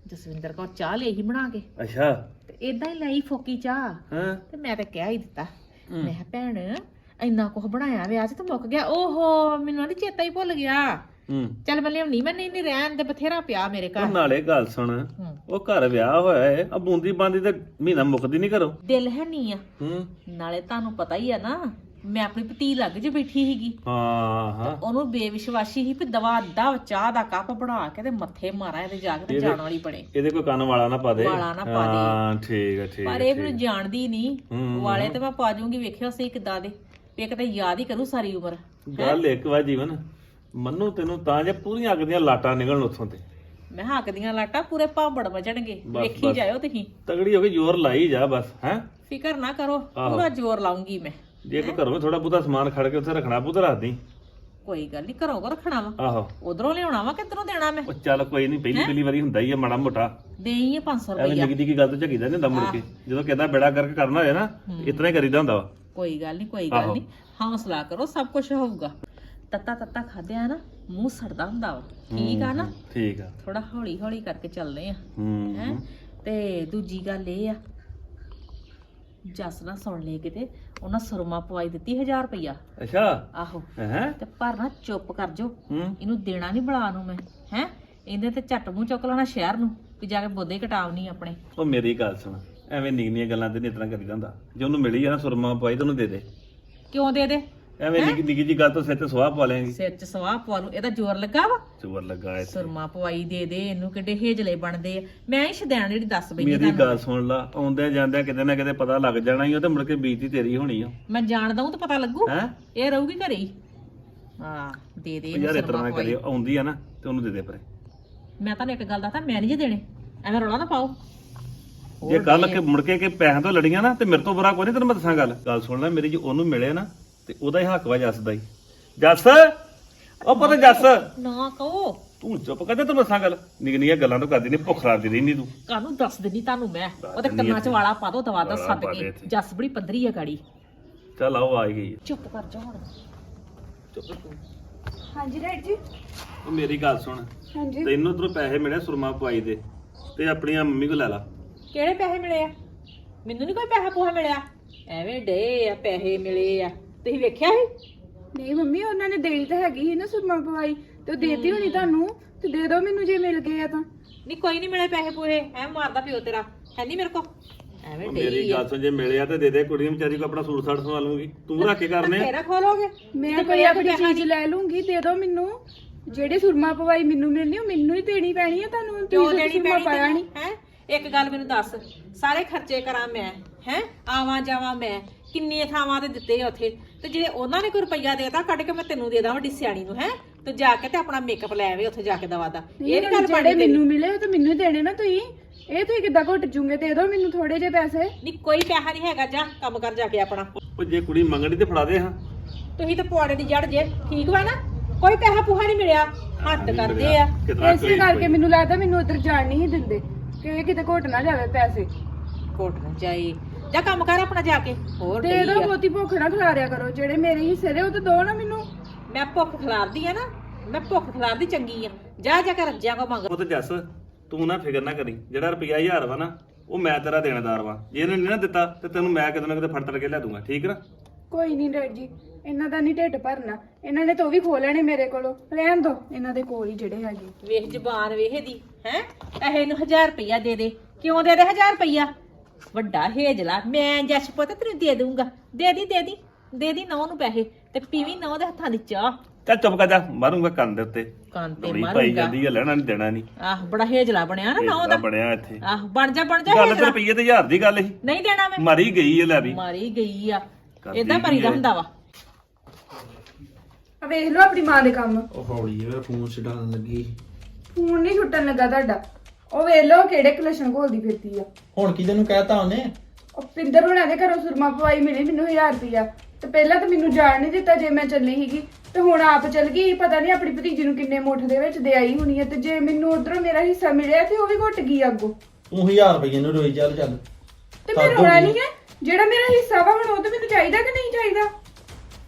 ਜਸਵਿੰਦਰ ਕੌਰ ਚਾਹ ਲਈ ਹੀ ਬਣਾ ਕੇ। ਅੱਛਾ। ਤੇ ਇਦਾਂ ਹੀ ਲਈ ਫੋਕੀ ਚਾਹ। ਹਾਂ। ਤੇ ਮੈਂ ਤਾਂ ਕਹਿ ਹੀ ਦਿੱਤਾ। ਮੈਂ ਕਿਹਾ ਭੈਣ ਇੰਨਾ ਕੁਝ ਬਣਾਇਆ ਵਿਆਹ 'ਚ ਤੇ ਮੁੱਕ ਗਿਆ। ਓਹੋ ਮੈਨੂੰ ਨਹੀਂ ਚੇਤਾ ਹੀ ਭੁੱਲ ਗਿਆ। ਹੂੰ। ਚੱਲ ਮੈਂ ਲਿਆਉਣੀ ਮੈਂ ਨਹੀਂ ਨਹੀਂ ਰਹਿਣ ਦੇ ਬਥੇਰਾ ਪਿਆ ਮੇਰੇ ਉਹ ਘਰ ਨਾਲੇ ਗੱਲ ਸੁਣ ਹੂੰ। ਉਹ ਘਰ ਵਿਆਹ ਹੋਇਆ ਏ ਆ ਬੂੰਦੀ ਬਾਂਦੀ ਤੇ ਮਹੀਨਾ ਮੁੱਕਦੀ ਨਹੀਂ ਘਰੋਂ। ਦਿਲ ਹੈ ਨਹੀਂ ਆ। ਹੂੰ। ਨਾਲੇ ਤੁਹਾਨੂੰ ਪਤਾ ਹੀ ਆ ਨਾ ਮੈਂ ਆਪਣੀ ਭਤੀ ਲੱਗ ਜੇ ਬੈਠੀ ਸੀਗੀ। ਹਾਂ ਹਾਂ। ਉਹਨੂੰ ਬੇਵਿਸ਼ਵਾਸੀ ਸੀ ਵੀ ਦਵਾ ਅੱਧਾ ਚਾਹ ਦਾ ਕੱਪ ਬਣਾ ਕੇ ਤੇ ਮੱਥੇ ਮਾਰਾਂ ਇਹਦੇ ਜਾ ਕੇ ਤੇ ਜਾਣ ਵਾਲੀ ਬਣੇ। ਇਹਦੇ ਕੋਈ ਕੰਨ ਵਾਲਾ ਨਾ ਪਾ ਦੇ। ਵਾਲਾ ਨਾ ਪਾ ਦੇ। ਹਾਂ ਠੀਕ ਹੈ ਠੀਕ ਪਰ ਇਹ ਮੈਨੂੰ ਜਾਣਦੀ ਨਹੀਂ ਹੂੰ। ਵਾਲੇ ਤੇ ਮੈਂ ਪਾ ਜੂੰਗੀ ਵੇਖਿਓ ਸਹੀ ਕਿਦਾਂ ਦੇ। ਵੀ ਇੱਕ ਤਾਂ ਯਾਦ ਹੀ ਕਰੂ ਸਾਰੀ ਉਮਰ। ਗੱਲ ਇੱਕ ਵਾ ਜੀਵਨ। ਮੰਨੂ ਤੈਨੂੰ ਤਾਂ ਜੇ ਪੂਰੀਆਂ ਅੱਗ ਦੀਆਂ ਲਾਟਾਂ ਨਿਕਲਣ ਉੱਥੋਂ ਤੇ। ਮੈਂ ਹੱਕ ਦੀਆਂ ਲਾਟਾਂ ਪੂਰੇ ਭਾਂਬੜ ਵਜਣਗੇ। ਬਸ, ਵੇਖੀ ਬਸ। ਜਾਇਓ ਤੁਸੀਂ। ਤਗੜੀ ਹੋ ਕੇ ਜ਼ੋਰ ਲਾਈ ਜਾ ਬਸ ਹੈ? ਫਿਕਰ ਨਾ ਕਰੋ ਆਹੋ। ਪੂਰਾ ਜ਼ੋਰ ਲਾਉਂਗੀ ਮੈਂ। ਜੇ ਕੋ ਘਰੋਂ ਥੋੜਾ ਬਹੁਤਾ ਸਮਾਨ ਖੜ ਕੇ ਉੱਥੇ ਰੱਖਣਾ ਪੁੱਤ ਰੱਖ ਦੀ ਕੋਈ ਗੱਲ ਨਹੀਂ ਘਰੋਂ ਕੋ ਰੱਖਣਾ ਵਾ। ਆਹੋ। ਉਧਰੋਂ ਲਿਆਉਣਾ ਵਾ ਕਿੱਧਰੋਂ ਦੇਣਾ ਮੈਂ? ਉਹ ਚੱਲ ਕੋਈ ਨਹੀਂ ਪਹਿਲੀ ਪਹਿਲੀ ਵਾਰੀ ਹੁੰਦਾ ਹੀ ਆ ਮਾੜਾ ਮੋਟਾ। ਦੇਈ 500 ਐਵੇਂ ਰੁਪਇਆ ਨਿੱਕੀ ਨਿੱਕੀ ਗੱਲ ਤੋਂ ਝਗੀਦਾ ਨਹੀਂ ਹੁੰਦਾ ਮੁੜ ਕੇ। ਜਦੋਂ ਕਿਦਾਂ ਬੇੜਾ ਕਰਕੇ ਕਰਨਾ ਹੋਏ ਨਾ ਇਤਨਾ ਹੀ ਕਰੀਦਾ ਹੁੰਦਾ ਵਾ। ਕੋਈ ਗੱਲ ਨਹੀਂ ਕੋਈ ਗੱਲ ਆਹੋ। ਨਹੀਂ ਹੌਸਲਾ ਕਰੋ ਸਭ ਕੁਝ ਹੋਊਗਾ। ਤੱਤਾ ਤੱਤਾ ਖਾਦਿਆ ਨਾ ਮੂੰਹ ਸੜਦਾ ਹੁੰਦਾ ਵਾ। ਠੀਕ ਆ ਨਾ? ਠੀਕ ਆ। ਥੋੜਾ ਹੌਲੀ ਹੌਲੀ ਕਰਕੇ ਚੱਲਦੇ ਆ। ਹੂੰ ਹੈ? ਤੇ ਦੂਜੀ ਗੱਲ ਇਹ ਆ ਜਸ ਨਾ ਸੁਣ ਲਈ ਕਿਤੇ ਉਹਨਾਂ ਸੁਰਮਾ ਪਵਾਈ ਦਿੱਤੀ 1000 ਰੁਪਇਆ ਅੱਛਾ। ਆਹੋ। ਹੈ? ਤੇ ਪਰ ਨਾ ਚੁੱਪ ਕਰ ਜੋ ਇਹਨੂੰ ਦੇਣਾ ਨਹੀਂ ਬੁਲਾ ਨੂੰ ਮੈਂ। ਹੈ? ਇਹਦੇ ਤੇ ਝੱਟ ਮੂੰਹ ਚੁੱਕ ਲੈਣਾ ਸ਼ਹਿਰ ਨੂੰ ਵੀ ਜਾ ਕੇ ਬੋਦੇ ਕਟਾਵਨੀ ਆਪਣੇ। ਉਹ ਮੇਰੀ ਗੱਲ ਸੁਣ ਐਵੇਂ ਨਿਗਨੀਆਂ ਗੱਲਾਂ ਤੇ ਨਹੀਂ ਇਤਨਾ ਕਰੀਦਾ ਹੁੰਦਾ। ਜੇ ਉਹਨੂੰ ਮਿਲੀ ਆ ਨਾ ਸੁਰਮਾ ਪਾਈ ਤੈਨੂੰ ਦੇ ਦੇ। ਕਿਉਂ ਦੇ ਦੇ? ਐਵੇਂ ਨਿੱਕੀ ਨਿੱਕੀ ਜੀ ਗੱਲ ਤੋਂ ਸਿਰ ਤੇ ਸਵਾਹ ਪਾ ਲੇਂਗੀ ਸਿਰ 'ਚ ਸਵਾਹ ਪਵਾ ਲੂ ਇਹਦਾ ਜ਼ੋਰ ਲੱਗਾ ਵਾ? ਚੋਰ ਲੱਗਾ ਇੱਥੇ ਸੁਰਮਾ ਪਵਾਈ ਦੇ ਦੇ ਇਹਨੂੰ ਕਿੱਡੇ ਹੇਜਲੇ ਬਣਦੇ ਆ। ਮੈਂ ਹੀ ਸ਼ਦੈਣ ਜਿਹੜੀ ਦੱਸ ਬੈਠੀ ਮੇਰੀ ਗੱਲ ਸੁਣ ਲਾ ਆਉਂਦੇ ਜਾਂਦੇ ਕਿਤੇ ਨਾ ਕਿਤੇ ਪਤਾ ਲੱਗ ਜਾਣਾ ਹੀ ਉਹ ਤੇ ਮੁੜ ਕੇ ਬੀਤੀ ਤੇਰੀ ਹੋਣੀ ਆ। ਮੈਂ ਜਾਣਦਾ ਹੂੰ ਤਾਂ ਪਤਾ ਲੱਗੂ। ਹੈ? ਇਹ ਰਹੂਗੀ ਘਰੇ ਹੀ। ਹਾਂ ਦੇ ਦੇ ਇਹਨੂੰ ਯਾਰ ਇਸ ਤਰ੍ਹਾਂ ਨਾ ਪਵਾਈ। ਕਰੀ ਆਉਂਦੀ ਆ ਨਾ ਤੇ ਉਹਨੂੰ ਦੇ ਦੇ ਪਰੇ। ਮੈਂ ਤੁਹਾਨੂੰ ਇੱਕ ਗੱਲ ਦੱਸਾਂ ਮੈਂ ਨਹੀਂ ਜੇ ਦੇਣੇ। ਐਵੇਂ ਰੌਲਾ ਨਾ ਪਾਓ। ਜੇ ਕੱਲ ਕੇ ਮੁੜ ਕੇ ਕਿ ਪੈਸਿਆਂ ਤੋਂ ਲੜੀਆਂ ਨਾ ਤੇ ਮੇਰੇ ਤੋਂ ਬੁਰਾ ਕੋਈ ਨਹੀਂ ਤੈਨੂੰ ਮੈਂ ਦੱਸਾਂ ਗੱਲ। ਗੱਲ ਸੁਣ ਲੈ ਮੇਰੀ ਜੇ ਉਹਨੂੰ ਮਿਲੇ ਨਾ ਤੇ ਉਹਦਾ ਹੀ ਹੱਕ ਵਾ ਜੱਸ ਦਾ ਹੀ। ਜੱਸ ਉਹ ਪਤਾ ਜੱਸ ਨਾ ਕਹੋ। ਤੂੰ ਚੁੱਪ ਕਰ ਜਾ ਤੈਨੂੰ ਦੱਸਾਂ ਗੱਲ। ਨਿਗਨੀਆਂ ਗੱਲਾਂ ਤੋਂ ਕਰਦੀ ਨਹੀਂ ਭੁੱਖ ਰਾਦੀ ਰਹਿੰਦੀ ਤੂੰ। ਕਾਹਨੂੰ ਦੱਸ ਦਿੰਨੀ ਤੁਹਾਨੂੰ ਮੈਂ? ਉਹਦੇ ਕੰਨਾਂ 'ਚ ਇੱਥੇ। ਵਾਲਾ ਪਾ ਦੋ ਦਵਾ ਦਾ ਵਾਲਾ ਸੱਦ ਪਾ ਦੇ ਕੇ ਇੱਥੇ। ਜੱਸ ਬੜੀ ਪੰਦਰੀ ਆ ਗਾੜੀ। ਚੱਲ ਆਓ ਆ ਹੀ ਗਈ ਚੁੱਪ ਕਰ ਜਾ ਹੁਣ। ਚੁੱਪ ਤੂੰ। ਹਾਂਜੀ ਡੈਡ ਜੀ। ਉਹ ਮੇਰੀ ਗੱਲ ਸੁਣ। ਹਾਂਜੀ। ਤੈਨੂੰ ਉਧਰੋਂ ਪੈਸੇ ਮਿਲੇ ਸੁਰਮਾ ਪਵਾਈ ਦੇ ਤੇ ਆਪਣੀਆਂ ਮੰਮੀ ਕੋਲ ਲੈ ਲਾ। ਕਿਹੜੇ ਪੈਸੇ ਮਿਲੇ ਆ? ਮੈਨੂੰ ਨਹੀਂ ਕੋਈ ਪੈਸਾ ਪੂਹਾ ਮਿਲਿਆ? ਐਵੇਂ ਡੇ ਆ ਪੈਸੇ ਮਿਲੇ ਆ। ਤੁਸੀਂ ਵੇਖਿਆ ਸੀ? ਨਹੀਂ ਮੰਮੀ ਉਹਨਾਂ ਨੇ ਦੇਣੀ ਤਾਂ ਹੈਗੀ ਸੀ ਨਾ ਸੁਰਮਾ ਪਵਾਈ ਤੇ ਉਹ ਦੇਤੀ ਹੋਣੀ ਤੁਹਾਨੂੰ ਤੇ ਦੇ ਦਿਓ ਮੈਨੂੰ ਜੇ ਮਿਲ ਗਏ ਆ ਤਾਂ। ਨਹੀਂ ਕੋਈ ਨਹੀਂ ਮਿਲੇ ਪੈਸੇ ਪੂਹੇ ਐ ਮਾਰਦਾ ਪਿਓ ਤੇਰਾ ਹੈ ਨਹੀਂ ਮੇਰੇ ਕੋ ਐਵੇਂ ਮੇਰੀ ਗੱਲ ਸੁਣ ਜੇ ਮਿਲੇ ਆ ਤੇ ਦੇ ਦੇ ਕੁੜੀ ਨੂੰ ਵਿਚਾਰੀ ਕੋ ਆਪਣਾ ਸੂਟ ਸਾਟ ਸਵਾ ਲੂੰਗੀ ਤੂੰ ਰੱਖ ਕੇ ਕਰਨੇ ਆ। ਤੇਰਾ ਖੋਲੋਗੇ ਮੈਂ ਕੋਈ ਆਪਣੀ ਚੀਜ਼ ਲੈ ਲੂੰਗੀ ਦੇ ਦਿਓ ਮੈਨੂੰ। ਜਿਹੜੇ ਸੁਰਮਾ ਪਵਾਈ ਮੈਨੂੰ ਮਿਲਣੀ ਉਹ ਮੈਨੂੰ ਹੀ ਦੇਣੀ ਪੈਣੀ ਆ ਤੁਹਾਨੂੰ ਕਿਉਂ ਤੁਸੀਂ ਦੇਣੀ ਸੁਰਮਾ ਪੈਣੀ ਪਾਇਆ ਨਹੀਂ ਹੈ? ਇੱਕ ਗੱਲ ਮੈਨੂੰ ਦੱਸ ਸਾਰੇ ਖਰਚੇ ਕਰਾਂ ਮੈਂ ਹੈ? ਆਵਾਂ ਜਾਵਾਂ ਮੈਂ ਕਿੰਨੀਆਂ ਥਾਵਾਂ ਤੇ ਦਿੱਤੇ ਆ ਉੱਥੇ। ਤੇ ਜੇ ਉਹਨਾਂ ਨੇ ਕੋਈ ਰੁਪਈਆ ਦੇਤਾ ਕੱਢ ਕੇ ਮੈਂ ਤੈਨੂੰ ਦੇ ਦਾਂ ਵੱਡੀ ਸਿਆਣੀ ਨੂੰ ਹੈ? ਤੇ ਜਾ ਕੇ ਤੇ ਆਪਣਾ ਮੇਕਅਪ ਲੈ ਆਵੇ ਉੱਥੇ ਜਾ ਕੇ ਦਵਾ ਦਾ। ਇਹ ਨਹੀਂ ਗੱਲ ਜਿਹੜੇ ਮੈਨੂੰ ਮਿਲੇ ਉਹ ਤਾਂ ਮੈਨੂੰ ਹੀ ਦੇਣੇ ਨਾ ਤੁਸੀਂ। ਇਹ ਤੁਸੀਂ ਕਿੱਦਾਂ ਘੁੱਟ ਜੂਗੇ? ਦੇ ਦਿਓ ਮੈਨੂੰ ਥੋੜੇ ਜਿਹੇ ਪੈਸੇ। ਨਹੀਂ ਕੋਈ ਪੈਸਾ ਨਹੀਂ ਹੈਗਾ ਜਾ ਕੰਮ ਕਰ ਜਾ ਕੇ ਆਪਣਾ। ਉਹ ਜੇ ਕੁੜੀ ਮੰਗਣੀ ਤੇ ਫੜਾ ਦੇ ਹਾਂ। ਤੁਸੀਂ ਤਾਂ ਪੁਆੜੇ ਦੀ ਜੜ ਜੇ ਠੀਕ ਵਾ ਨਾ? ਕੋਈ ਪੈਸਾ ਪੂਹਾ ਨਹੀਂ ਮਿਲਿਆ। ਹੱਦ ਕਰਦੇ ਆ। ਕਿਤਨਾ ਇਸੇ ਕਰਕੇ ਮੈਨੂੰ ਲੱਗਦਾ ਮੈਨੂੰ ਉਧਰ ਜਾਣ ਨਹੀਂ ਸੀ ਦਿੰਦੇ ਕਿ ਇਹ ਕਿਤੇ ਘੁੱਟ ਨਾ ਜਾਵੇ ਪੈਸੇ। ਕੋਟ ਨਾ ਜਾਏ। ਜਾ ਕੰਮ ਕਰ ਆਪਣਾ ਜਾ ਕੇ। ਹੋਰ ਦੇ ਡਈ ਦਿਓ ਆ। ਬਹੁਤੀ ਭੁੱਖ ਨਾ ਖਿਲਾਰਿਆ ਕਰੋ ਜਿਹੜੇ ਮੇਰੇ ਹਿੱਸੇ ਦੇ ਉਹ ਤਾਂ ਦੋ ਨਾ ਮੈਨੂੰ। ਮੈਂ ਭੁੱਖ ਖਿਲਾਰਦੀ ਆ ਨਾ ਮੈਂ ਭੁੱਖ ਖਿਲਾਰਦੀ ਚੰਗੀ ਆ। ਜਾ ਜਾ ਕੇ ਰੱਜਿਆ ਕੋ ਮੰਗ ਉਹ ਤੇ ਜੱਸ ਤੂੰ ਨਾ ਫਿਕਰ ਨਾ ਕਰੀ ਜਿਹੜਾ ਰੁਪਿਆ 1000 ਵਾ ਨਾ ਉਹ ਮੈਂ ਤੇਰਾ ਦੇਣਦਾਰ ਵਾ। ਜੇ ਇਹਨੇ ਨਹੀਂ ਨਾ ਦਿੱਤਾ ਤੇ ਤੈਨੂੰ ਮੈਂ ਕਿਤੇ ਨਾ ਕਿਤੇ ਫੜ ਤੜ ਕੇ ਲੈ ਦੂੰਗਾ ਠੀਕ ਨਾ? ਕੋਈ ਨਹੀਂ ਡੈਡ ਜੀ ਇਹਨਾਂ ਦਾ ਨਹੀਂ ਢਿੱਡ ਭਰਨਾ। ਇਹਨਾਂ ਨੇ ਤਾਂ ਉਹ ਵੀ ਖੋ ਲੈਣੇ ਮੇਰੇ ਕੋਲੋਂ। ਰਹਿਣ ਦੋ ਇਹਨਾਂ ਦੇ ਕੋਲ ਹੀ ਜਿਹੜੇ ਹੈਗੇ। ਵੇਖ ਜ਼ਬਾਨ ਵੇਖ ਇਹਦੀ ਹੈ? ਇਹ ਨੂੰ 1000 ਰੁਪਇਆ ਦੇ ਦੇ। ਕਿਉਂ ਦੇ ਦੇ 1000 ਰੁਪਇਆ ਵੱਡਾ ਹੇਜਲਾ ਮੈਂ ਜੱਸ ਪੁੱਤ ਤੈਨੂੰ ਦੇ ਦੂੰਗਾ ਦੇ ਦੀ ਦੇ ਦੀ ਦੇ ਦੀ ਨੌ ਨੂੰ ਪੈਸੇ ਤੇ ਪੀਵੀ ਨੌ ਦੇ ਹੱਥਾਂ ਦੀ ਚਾਹ। ਚੱਲ ਚੁੱਪ ਕਰ ਜਾ ਮਾਰੂੰਗਾ ਕੰਨ ਦੇ ਉੱਤੇ। ਕੰਨ ਤੇ ਬੜੀ ਪਾਈ ਮਾਰੂੰਗਾ। ਜਾਂਦੀ ਆ ਲੈਣਾ ਨਹੀਂ ਦੇਣਾ ਨਹੀਂ ਆਹ ਬੜਾ ਹੇਜਲਾ ਬਣਿਆ ਨਾ ਨੌ ਦਾ ਬਣਿਆ ਇੱਥੇ। ਆਹ ਬਣ ਜਾ ਬਣ ਜਾ ਗੱਲ ਤੇ ਹੇਜਲਾ ਰੁਪਈਏ ਤੇ 1000 ਦੀ ਗੱਲ ਸੀ। ਨਹੀਂ ਦੇਣਾ ਮੈਂ। ਮਰੀ ਗਈ ਹੈ ਲੈ ਵੀ। ਮਾਰੀ ਗਈ ਆ। ਕਰਦੀ ਇਦਾਂ ਕੀ ਮਰੀਦਾ ਹੈ? ਹੁੰਦਾ ਵਾ। ਆ ਵੇਖ ਲਓ ਆਪਣੀ ਮਾਂ ਦੇ ਕੰਮ। ਉਹ ਹੌਲੀ ਜਿਹਾ ਫੋਨ ਛਡਾਉਣ ਲੱਗੀ। ਫੋਨ ਨਹੀਂ ਛੁੱਟਣ ਲੱਗਾ ਤੁਹਾਡਾ। ਉਹ ਵੇਖ ਲਓ ਕਿਹੜੇ ਕਲੇਸ਼ਨ ਘੋਲਦੀ ਫਿਰਦੀ ਆ। ਹੁਣ ਕੀ ਤੈਨੂੰ ਕਹਿਤਾ ਉਹਨੇ? ਉਹ ਪਿੰਦਰ ਹੁਣਾਂ ਦੇ ਘਰੋਂ ਸੁਰਮਾ ਪਵਾਈ ਮਿਲੀ ਮੈਨੂੰ 1000 ਰੁਪਿਆ ਤੇ ਪਹਿਲਾਂ ਤਾਂ ਮੈਨੂੰ ਜਾਣ ਨਹੀਂ ਦਿੱਤਾ ਜੇ ਮੈਂ ਚੱਲੀ ਸੀਗੀ। ਤੇ ਹੁਣ ਆਪ ਚੱਲ ਗਈ ਪਤਾ ਨਹੀਂ ਆਪਣੀ ਭਤੀਜੀ ਨੂੰ ਕਿੰਨੇ ਮੁੱਠ ਦੇ ਵਿੱਚ ਦੇ ਆਈ ਹੋਣੀ ਹੈ ਤੇ ਜੇ ਮੈਨੂੰ ਉਧਰੋਂ ਮੇਰਾ ਹਿੱਸਾ ਮਿਲਿਆ ਤੇ ਉਹ ਵੀ ਘੁੱਟ ਗਈ ਅੱਗੋਂ। ਤੂੰ 1000 ਰੁਪਏ ਨੂੰ ਰੋਈ ਚੱਲ ਚੱਲ। ਤੇ ਫਿਰ ਰੋਣਾ ਨਹੀਂ ਹੈ ਜਿਹੜਾ ਮੇਰਾ ਹਿੱਸਾ ਵਾ ਹੁਣ ਉਹ ਤਾਂ ਮੈਨੂੰ ਚਾਹੀਦਾ ਕਿ ਨਹੀਂ ਚਾਹੀਦਾ?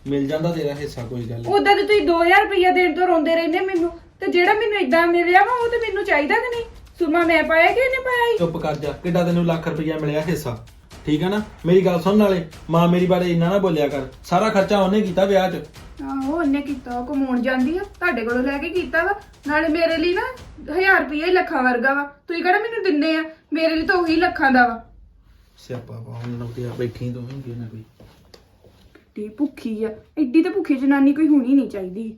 ਮਿਲ ਜਾਂਦਾ ਤੇਰਾ ਹਿੱਸਾ ਕੋਈ ਗੱਲ ਉਦਾਂ ਤੇ ਤੁਸੀਂ 2000 ਰੁਪਇਆ ਦੇਣ ਤੋਂ ਰੋਂਦੇ ਰਹਿੰਦੇ ਮੈਨੂੰ। ਤੇ ਜਿਹੜਾ ਮੈਨੂੰ ਇਦਾਂ ਮਿਲਿਆ ਵਾ ਉਹ ਤਾਂ ਮੈਨੂੰ ਚਾਹੀਦਾ ਕਿ ਨਹੀਂ? ਸੁਰਮਾ ਮੈਂ ਪਾਇਆ ਕਿ ਇਹਨੇ ਪਾਇਆ ਈ? ਚੁੱਪ ਕਰ ਜਾ ਕਿੱਡਾ ਤੈਨੂੰ ਲੱਖ ਰੁਪਇਆ ਮਿਲਿਆ ਹਿੱਸਾ। ਠੀਕ ਹੈ ਨਾ? ਮੇਰੀ ਗੱਲ ਸੁਣ ਨਾਲੇ ਮਾਂ ਮੇਰੀ ਬਾਰੇ ਇੰਨਾ ਨਾ ਬੋਲਿਆ ਕਰ। ਸਾਰਾ ਖਰਚਾ ਉਹਨੇ ਕੀਤਾ ਵਿਆਹ 'ਚ। ਆਹੋ ਉਹਨੇ ਕੀਤਾ ਉਹ ਕਮਾਉਣ ਜਾਂਦੀ ਆ ਤੁਹਾਡੇ ਕੋਲੋਂ ਲੈ ਕੇ ਕੀਤਾ ਵਾ। ਨਾਲੇ ਮੇਰੇ ਲਈ ਨਾ 1000 ਰੁਪਇਆ ਹੀ ਲੱਖਾਂ ਵਰਗਾ ਵਾ। ਤੁਸੀਂ ਕਿਹੜਾ ਮੈਨੂੰ ਦਿੰਦੇ ਆ? ਮੇਰੇ ਲਈ ਤਾਂ ਉਹੀ ਲੱਖਾਂ ਦਾ ਵਾ। ਸਿਆਪਾ ਪਾਉਣ ਨੂੰ ਤੇ ਆ ਬੈਠੀ ਤੂੰ ਵੀ ਨਾ ਕੋਈ ਟੀ ਭੁੱਖੀ ਆ। ਐਡੀ ਤਾਂ ਭੁੱਖੀ ਜਨਾਨੀ ਕੋਈ ਹੋਣੀ ਨਹੀਂ ਚਾਹੀਦੀ।